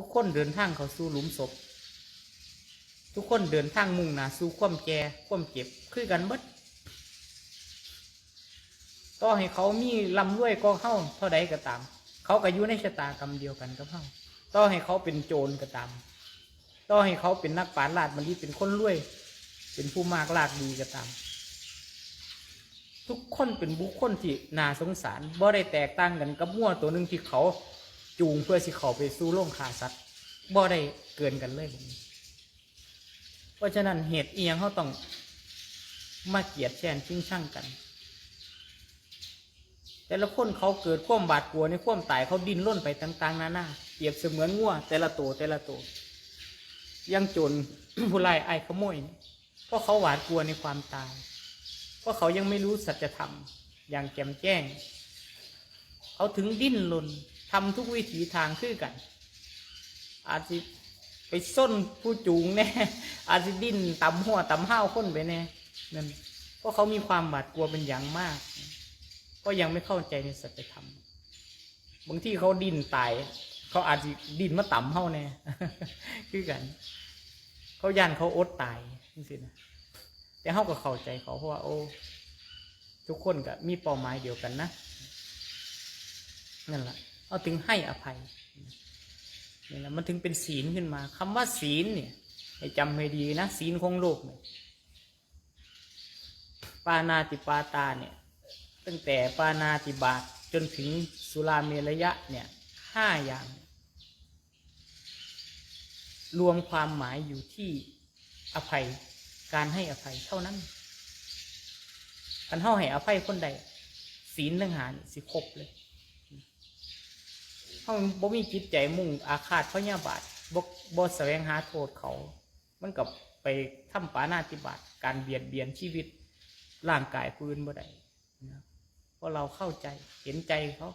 ทุกคนเดินทางเขาสู่หลุมศพ ทุกคนเดินทางมุ่งหน้าสู่ความแก่ความเจ็บคือกันเบิดต่อให้เขามีลำรวยก็เข้าเท่าใดก็ตาม เขาก็อยู่ในชะตากรรมเดียวกันกับเขาต่อให้เขาเป็นโจรก็ตาม ต่อให้เขาเป็นนักปราชญ์ลาดมันดีเป็นคนรวย เป็นผู้มากลากดีก็ตาม ทุกคนเป็นบุคคลที่น่าสงสารบ่ได้แตกต่างกันกับมั่วตัวหนึ่งที่เขา จูงเพื่อสิเขาไปสู้โลงขาสัตว์บ่ได้เกินกันเลยเพราะฉะนั้นเหตุเอียงเขาต้องมาเกียดแช่นชิงช่างกัน แต่ละคนเขาเกิดความบาดกลัวในความตายเขาดิ้นร่นไปต่าง ๆ นานาเปรียบเสมือนงัวแต่ละตัวแต่ละตัวยังจนผู้ไล่ไอ้ขโมย เพราะเขาหวาดกลัวในความตาย เพราะเขายังไม่รู้สัจธรรมอย่างแจ่มแจ้ง เขาถึงดิ้นรน ทำทุกวิถีทางคือกัน อาจจะไปส้นผู้จูงแน่อาจจะดิ้นตำหัวตำห้าวคนไปแน่นั่นเพราะเขามีความบาดกลัวเป็นอย่างมาก ก็ยังไม่เข้าใจในสัจธรรม บางที่เขาดิ้นตาย เขาอาจจะดิ้นมาต่ำเฮาแน่คือกัน เขาย่านเขาอดตายนี่สินะแต่เขาก็เข้าใจเขาเพราะว่าโอ้ทุกคนก็มีเป้าหมายเดียวกันนะนั่นแหละ เอาถึงให้อภัยนี่แหละมันถึงเป็นศีลขึ้นมาคำว่าศีลเนี่ยให้จำให้ดีนะศีลของโลกเนี่ยปานาติปาตาเนี่ยตั้งแต่ปานาติบาตจนถึงสุราเมรยะเนี่ยห้าอย่าง รวมความหมายอยู่ที่อภัยการให้อภัยเท่านั้นคันเท่าให้อภัยคนใดศีลเรื่องหานี่สิครบเลย เขาบ่มีจิตใจมุ่งอาฆาตพยาบาทบ่บ่แสวงหาโทษเขา มันกับไปทำปานาติบาตการเบียดเบียนชีวิตร่างกายปืนบ่ได้นะเพราะเราเข้าใจเห็นใจเขา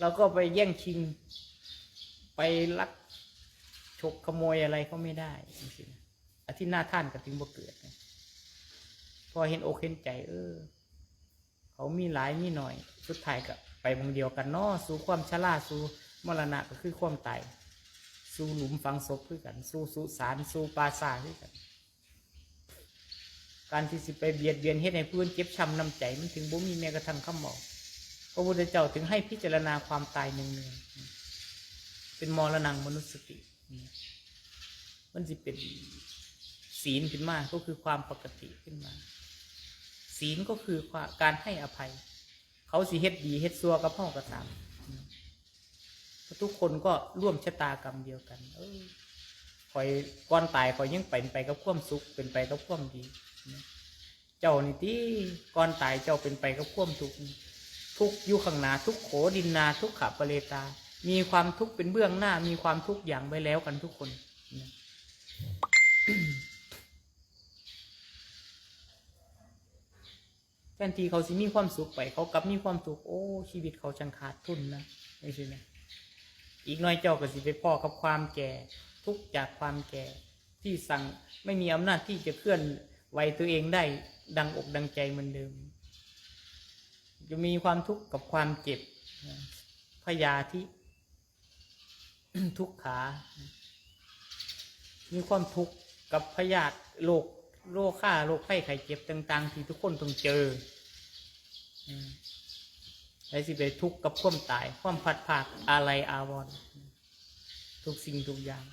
เราก็ไปแย่งชิง ไปลักฉกขโมยอะไรเขาไม่ได้จริงๆอาที่หน้าท่านก็ถึงบ่เกิดพอเห็นอกเห็นใจ เออ เขามีหลายมีหน่อย สุดท้ายก็ ไปวงเดียวกันเนาะสู่ความชราสู่มรณะก็คือความตายสู่หลุมฝังศพคือกัน สู่สุสานสู่ปราสาทคือกัน การที่สิไปเบียดเบียนเฮ็ดให้เพื่อนเจ็บช้ำน้ำใจมันถึงบ่มีแม้กระทั่งคำบอกพระพุทธเจ้าถึงให้พิจารณาความตายหนึ่งเนืองเป็นมรณงมนุสติ มันจะเป็นศีลขึ้นมา ก็คือความปกติขึ้นมา ศีลก็คือการให้อภัย เขาสิเฮ็ดดีเฮ็ดซัวกับพ่อก็ตามทุกคนก็ร่วมชะตากรรมเดียวกัน เออคอยก่อนตายคอยยังเป็นไปกับความสุขเป็นไปกับความดี เจ้านี่ที่ก่อนตายเจ้าเป็นไปกับความทุกข์ทุกอยู่ข้างหน้าทุกโขดินนาทุกขะปเลตา มีความทุกข์เป็นเบื้องหน้า มีความทุกข์อย่างไว้แล้วกันทุกคน นะแทนที่เขาสิมีความสุขไป เขากลับมีความทุขโอ้ ชีวิตเขาช่างขาดทุนนะไม่ใช่ไหมอีกน้อยเจ้าก็สิไปพ่อกับความแก่ ทุกจากความแก่ ที่สั่งไม่มีอำนาจที่จะเคลื่อนไหวตัวเองได้ดังอกดังใจเหมือนเดิม จะมีความทุกข์กับความเจ็บพยาธิทุกขา มีความทุกข์กับพยาธิโรค โรคฆ่าโรคไข้ไข้เจ็บต่างๆ ที่ทุกคนต้องเจออืมไอ้สิไปทุกข์กับความตาย ความพัดภาคอะไรอาวรณ์ทุกสิ่งทุกอย่าง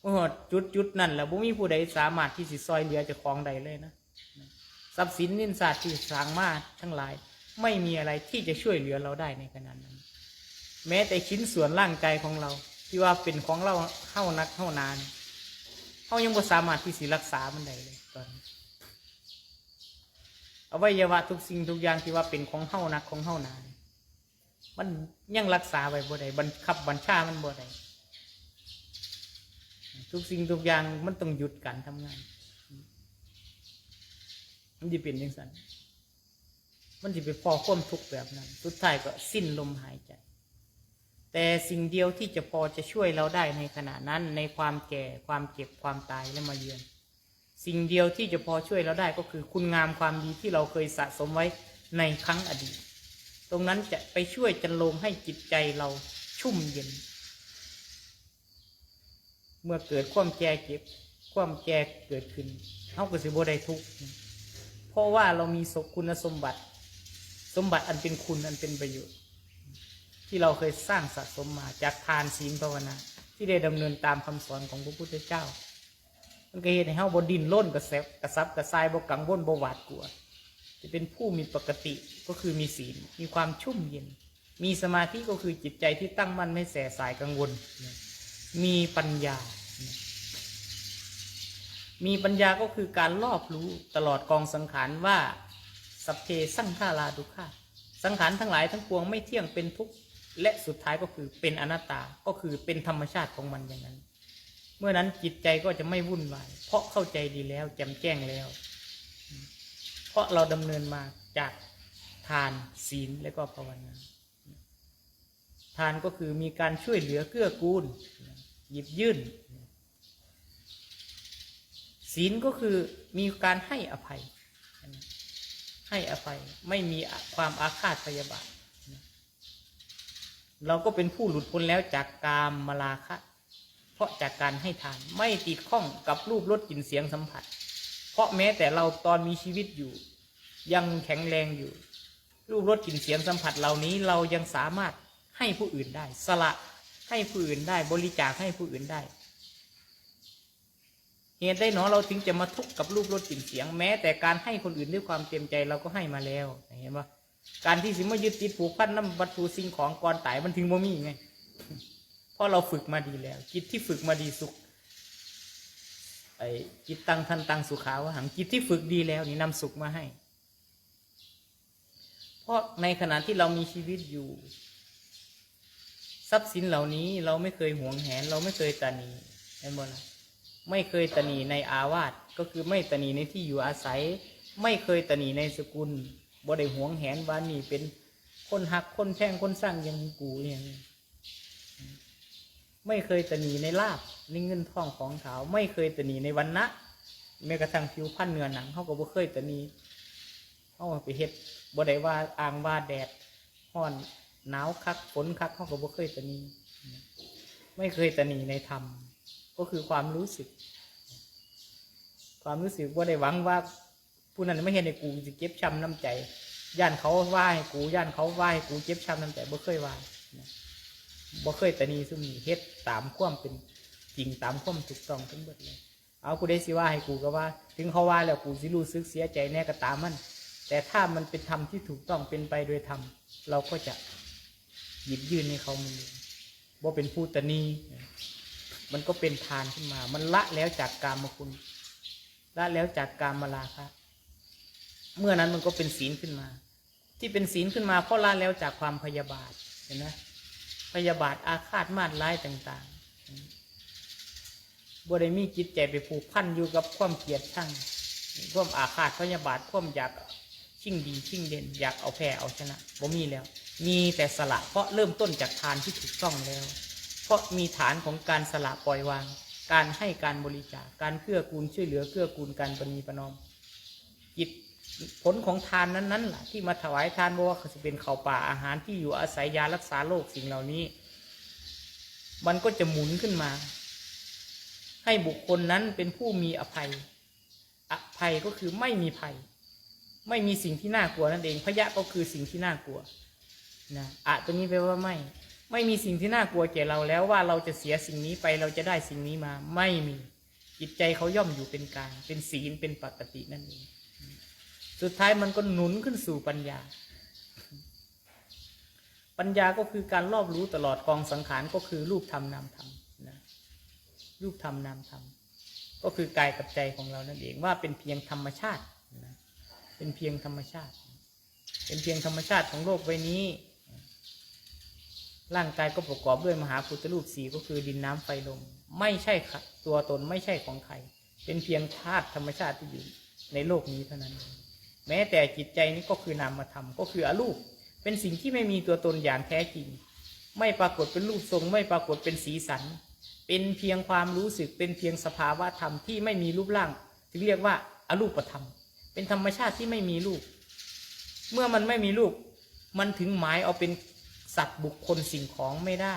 โอ้โหจุดจุดนั่นแหละบ่มีผู้ใดสามารถที่สิซอยเหลือจะคลองใดเลยนะทรัพย์สินนินศาสตร์ที่สางมาทั้งหลาย ไม่มีอะไรที่จะช่วยเหลือเราได้ในขณะนั้น แม้แต่ชิ้นส่วนร่างกายของเรา ที่ว่าเป็นของเราเข้านักเข้านาน เขายังบ่สามารถที่สิรักษามันได้เลยตอนอวัยวะทุกสิ่งทุกอย่างที่ว่าเป็นของเฮานักของเฮานานมันยังรักษาไว้บ่ได้บังคับบัญชามันบ่ได้ทุกสิ่งทุกอย่างมันต้องหยุดการทำงาน มันจะเป็นยังไงมันจะไปพอความทุกข์แบบนั้นสุดท้ายก็สิ้นลมหายใจ แต่สิ่งเดียวที่จะพอจะช่วยเราได้ในขณะนั้น ในความแก่ความเจ็บความตายและมาเยือน สิ่งเดียวที่จะพอช่วยเราได้ก็คือคุณงามความดีที่เราเคยสะสมไว้ในครั้งอดีต ตรงนั้นจะไปช่วยจันโลงให้จิตใจเราชุ่มเย็น เมื่อเกิดความแก่เก็บความแก่เกิดขึ้นเขาก็สิบได้ทุกข์เพราะว่าเรามีสคุณสมบัติ สมบัติอันเป็นคุณอันเป็นประโยชน์ ที่เราเคยสร้างสะสมมาจากทานศีลภาวนา ที่ได้ดำเนินตามคำสอนของพระพุทธเจ้า มันก็เห็นให้เฮาบดินล้นกระแสบกระซับกระซายบกังวลบวาดกลัว จะเป็นผู้มีปกติก็คือมีศีลมีความชุ่มเย็น มีสมาธิก็คือจิตใจที่ตั้งมั่นไม่แสสายกังวล มีปัญญา มีปัญญาก็คือการรอบรู้ตลอดกองสังขารว่าสัพเพสังขาราดุขาสังขารทั้งหลายทั้งปวงไม่เที่ยงเป็นทุกข์ และสุดท้ายก็คือเป็นอนัตตาก็คือเป็นธรรมชาติของมันอย่างนั้น เมื่อนั้นจิตใจก็จะไม่วุ่นวายเพราะเข้าใจดีแล้วแจ่มแจ้งแล้ว เพราะเราดำเนินมาจากทานศีลและก็ภาวนาทานก็คือมีการช่วยเหลือเกื้อกูล หยิบยื่น ศีลก็คือมีการให้อภัย ให้อภัยไม่มีความอาฆาตพยาบาท เราก็เป็นผู้หลุดพ้นแล้วจากกามมาลาคะ เพราะจากการให้ทานไม่ติดข้องกับรูปรสกลิ่นเสียงสัมผัส เพราะแม้แต่เราตอนมีชีวิตอยู่ ยังแข็งแรงอยู่ รูปรสกลิ่นเสียงสัมผัสเหล่านี้เรายังสามารถให้ผู้อื่นได้ สละให้ผู้อื่นได้บริจาคให้ผู้อื่นได้เหตุได้หนอเราถึงจะมาทุกข์กับรูปรสกลิ่นเสียง แม้แต่การให้คนอื่นด้วยความเต็มใจเราก็ให้มาแล้วเห็นปะ การที่สิมายึดติดผูกพันน้ำวัตถุสิ่งของก่อนตายมันถึงบ่มีไงเพราะเราฝึกมาดีแล้ว จิตที่ฝึกมาดีสุขไอ้จิตตังทันตังสุขาวหังจิตที่ฝึกดีแล้วนี่นำสุขมาให้ เพราะในขณะที่เรามีชีวิตอยู่ ทรัพย์สินเหล่านี้เราไม่เคยหวงแหน เราไม่เคยตานีเห็นบ่ล่ะไม่เคยตานีในอาวาสก็คือไม่ตานีในที่อยู่อาศัย ไม่เคยตานีในสกุล บ่ได้หวงแหนว่านี่เป็นคนหักคนแช่งคนสร้างอยังกูอย่างไม่เคยตนีในลาบในเงินทองของเขาไม่เคยตนีในวันนะแม้กระทั่งผิวพรรณเนื้อหนังเขาก็บ่เคยตนีเขาไปเฮ็ดบ่ได้ว่าอ่างว่าแดดห้อนหนาวคักฝนคักเขาก็บ่เคยตนีไม่เคยตนีในธรรม ก็คือความรู้สึก ความรู้สึกว่าได้หวังว่า ผู้นั้นไม่เห็นในกูจะเก็บช้ำน้ำใจย่านเขาว่าให้กูย่านเขาว่าให้กูเจ็บช้ำน้ำใจบ่เคยว่านะบ่เคยตะนีซุมนี้เฮ็ดตามความเป็นจริงตามความถูกต้องทั้งหมดเลย เอากูได้สิว่าให้กูก็ว่า ถึงเขาว่าแล้วกูสิรู้สึกเสียใจแน่ก็ตามมัน แต่ถ้ามันเป็นธรรมที่ถูกต้องเป็นไปโดยธรรมเราก็จะหยิบยื่นให้เขามันบ่เป็นผู้ตะนีมันก็เป็นทานขึ้นมา มันละแล้วจากกามคุณละแล้วจากกามมาลาคะ เมื่อนั้นมันก็เป็นศีลขึ้นมา ที่เป็นศีลขึ้นมาเพราะละแล้วจากความพยาบาทเห็นไหมพยาบาทอาฆาตมาดร้ายต่างๆบ่ได้มีจิตใจไปผูกพันอยู่กับความเกลียดชังความอาฆาตพยาบาทความอยากชิ่งดีชิ่งเด่นอยากเอาแพ้เอาชนะบ่มีแล้ว มีแต่สละเพราะเริ่มต้นจากทานที่ถูกต้องแล้ว เพราะมีฐานของการสละปล่อยวาง การให้การบริจาคการเกื้อกูลช่วยเหลือเกื้อกูลการปณีประนอมจิต ผลของทานนั้นๆล่ะที่มาถวายทานบอกว่าเขาจะเป็นข้าวป่าอาหารที่อยู่อาศัยยารักษาโรคสิ่งเหล่านี้ มันก็จะหมุนขึ้นมา ให้บุคคลนั้นเป็นผู้มีอภัย อภัยก็คือไม่มีภัย ไม่มีสิ่งที่น่ากลัวนั่นเองพยะก็คือสิ่งที่น่ากลัวนะอะตัวนี้แปลว่าไม่ ไม่มีสิ่งที่น่ากลัวแก่เราแล้วว่าเราจะเสียสิ่งนี้ไปเราจะได้สิ่งนี้มา ไม่มีจิตใจเขาย่อมอยู่เป็นกลางเป็นศีลเป็นปกตินั่นเอง สุดท้ายมันก็หนุนขึ้นสู่ปัญญา ปัญญาก็คือการรอบรู้ตลอดกองสังขารก็คือรูปธรรมนามธรรมนะรูปธรรมนามธรรมก็คือกายกับใจของเรานั่นเองว่าเป็นเพียงธรรมชาตินะเป็นเพียงธรรมชาติ เป็นเพียงธรรมชาติของโลกใบนี้ ร่างกายก็ประกอบด้วยมหาพุทธรูปสีก็คือดินน้ำไฟลมไม่ใช่ตัวตนไม่ใช่ของใคร เป็นเพียงธาตุธรรมชาติที่อยู่ในโลกนี้เท่านั้น แม้แต่จิตใจนี้ก็คือนามธรรมก็คืออรูป เป็นสิ่งที่ไม่มีตัวตนอย่างแท้จริง ไม่ปรากฏเป็นรูปทรง ไม่ปรากฏเป็นสีสัน เป็นเพียงความรู้สึกเป็นเพียงสภาวะธรรมที่ไม่มีรูปร่างที่เรียกว่าอรูปธรรม เป็นธรรมชาติที่ไม่มีรูป เมื่อมันไม่มีรูป มันถึงหมายเอาเป็นสัตว์บุคคลสิ่งของไม่ได้